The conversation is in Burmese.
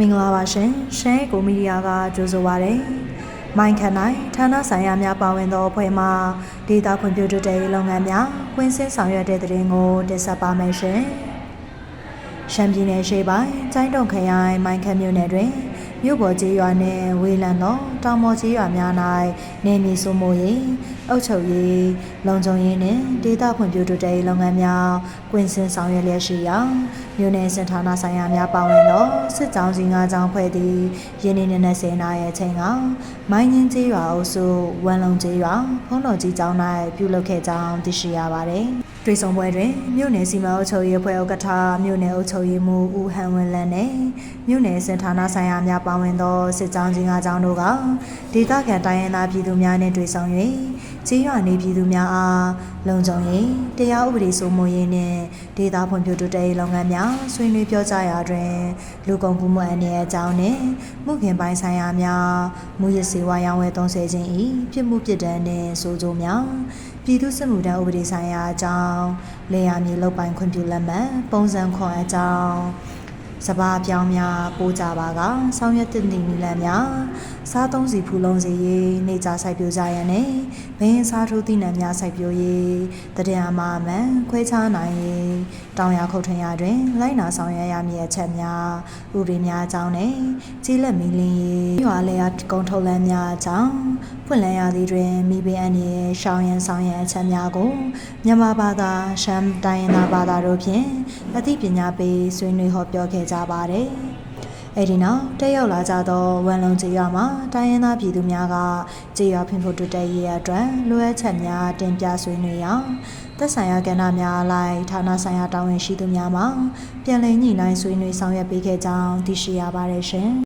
မင်္ဂလာပါရှင်ရှမ်းကိုမီဒီယာကကြိုဆိုပါရစေမိုင်းခန်နိုင်ဌာနဆိုင်ရာများပါဝင်သောအဖွဲ့မှဒေတာဖွံ့ဖြိုးတိုးတက်ရေးလုပ်ငန်းများကွင်းစင်းဆောင်ရွက်တဲ့တဲ့ရင်ကိုတင်ဆက်ပါမယ်ရှင်ရှမ်းပြည်နယ်ရှေ့ပိုင်းကျိုင်းတုံခရိုင်မိုင်းခန်မြို့နယ်တွင် မြို့ပေါ်ကျေးရွာနှင့်ဝေးလံသောတောင်ပေါ်ကျေးရွာများ၌နေမီဆိုမိုရေးအုပ်ချုပ်ရေးလုံခြုံရေးနှင့်ဒေသဖွံ့ဖြိုးတိုးတက်ရေးလုပ်ငန်းများကွင်းစင်ဆောင်ရွက်လျက်ရှိရာမြို့နယ်စင်ဌာနဆိုင်ရာများပါဝင်သောစစ်ကြောင်းစီ၅ကြောင်းဖွဲ့သည့်ရင်းနှီးနေ10နာရီအချိန်ကမိုင်းငင်းကျေးရွာအုပ်စုဝမ်လုံကျေးရွာဖုံးတော်ကြီးကျောင်း၌ပြုလုပ်ခဲ့ကြောင်းသိရှိရပါသည်။တွေ့ဆုံပွဲတွင်မြို့နယ်စီမံအုပ်ချုပ်ရေးအဖွဲ့ဥက္ကဋ္ဌမြို့နယ်အုပ်ချုပ်ရေးမှူးဦးဟန်ဝင်းလန်းနှင့်မြို့နယ်စင်ဌာနဆိုင်ရာများပါဝင်သောစစ်ကြောင်းကြီး၅ကြောင်းတို့ကဒေသခံတိုင်းရင်းသားပြည်သူများနှင့်တွေ့ဆုံ၍ကျေးရွာနေပြည်သူများအားလုံခြုံရေးတရားဥပဒေစိုးမိုးရေးနှင့်ဒေသဖွံ့ဖြိုးတိုးတက်ရေးလုပ်ငန်းများဆွေးနွေးပြောကြားရာတွင်လူကုန်ကူးမှုအန္တရာယ်အကြောင်းနှင့်မှုခင်ပိုင်းဆိုင်ရာများမူရစေဝါရောင်းဝယ်သုံးဆခြင်း၏ပြစ်မှုပြစ်ဒဏ်နှင့်ဆိုးကျိုးများပြည်သူ့စစ်မှုထမ်းဥပဒေဆိုင်ရာအကြောင်းလေယာမြေလုတ်ပိုင်ခွင့်ပြုလက်မှတ်ပုံစံခွန်အကြောင်း စဘာပြောင်းများပိုးကြပါကဆောင်ရွက်တင်တင်နီလန်များစားသုံးစီဖူလုံးစီရေးနေကြစိုက်ပျိုးကြရန်နဲ့ဘင်းစားထိုးသီးနှံများစိုက်ပျိုးရေးတည်ရမှာမှန်ခွဲခြားနိုင်ရေးတောင်ရခုတ်ထင်ရတွင်လိုက်နာဆောင်ရွက်ရမည့်အချက်များဥပဒေများအကြောင်းနဲ့ကြီးလက်မီလင်းရေးရွာလေယာကုန်းထုတ်လန်းများအကြောင်း ဖွင့်လန်းရသည်တွင်မိဘအန်ရဲ့ရှောင်းရန်ဆောင်ရန်အချက်များကိုမြန်မာဘာသာရှမ်းတိုင်းရင်းသားဘာသာတို့ဖြင့်အသိပညာပေးဆွေးနွေးဟောပြောခဲ့ကြပါတယ်။အဲဒီနောက်တက်ရောက်လာကြသောဝန်လုံကျေးရွာမှာတိုင်းရင်းသားပြည်သူများကကျေးရွာဖွံ့ဖြိုးတိုးတက်ရေးအတွက်လိုအပ်ချက်များတင်ပြဆွေးနွေးရာသက်ဆိုင်ရာကဏ္ဍများအလိုက်ဌာနဆိုင်ရာတာဝန်ရှိသူများမှပြန်လည်ညှိနှိုင်းဆွေးနွေးဆောင်ရွက်ပေးခဲ့ကြောင်းသိရှိရပါတယ်ရှင်။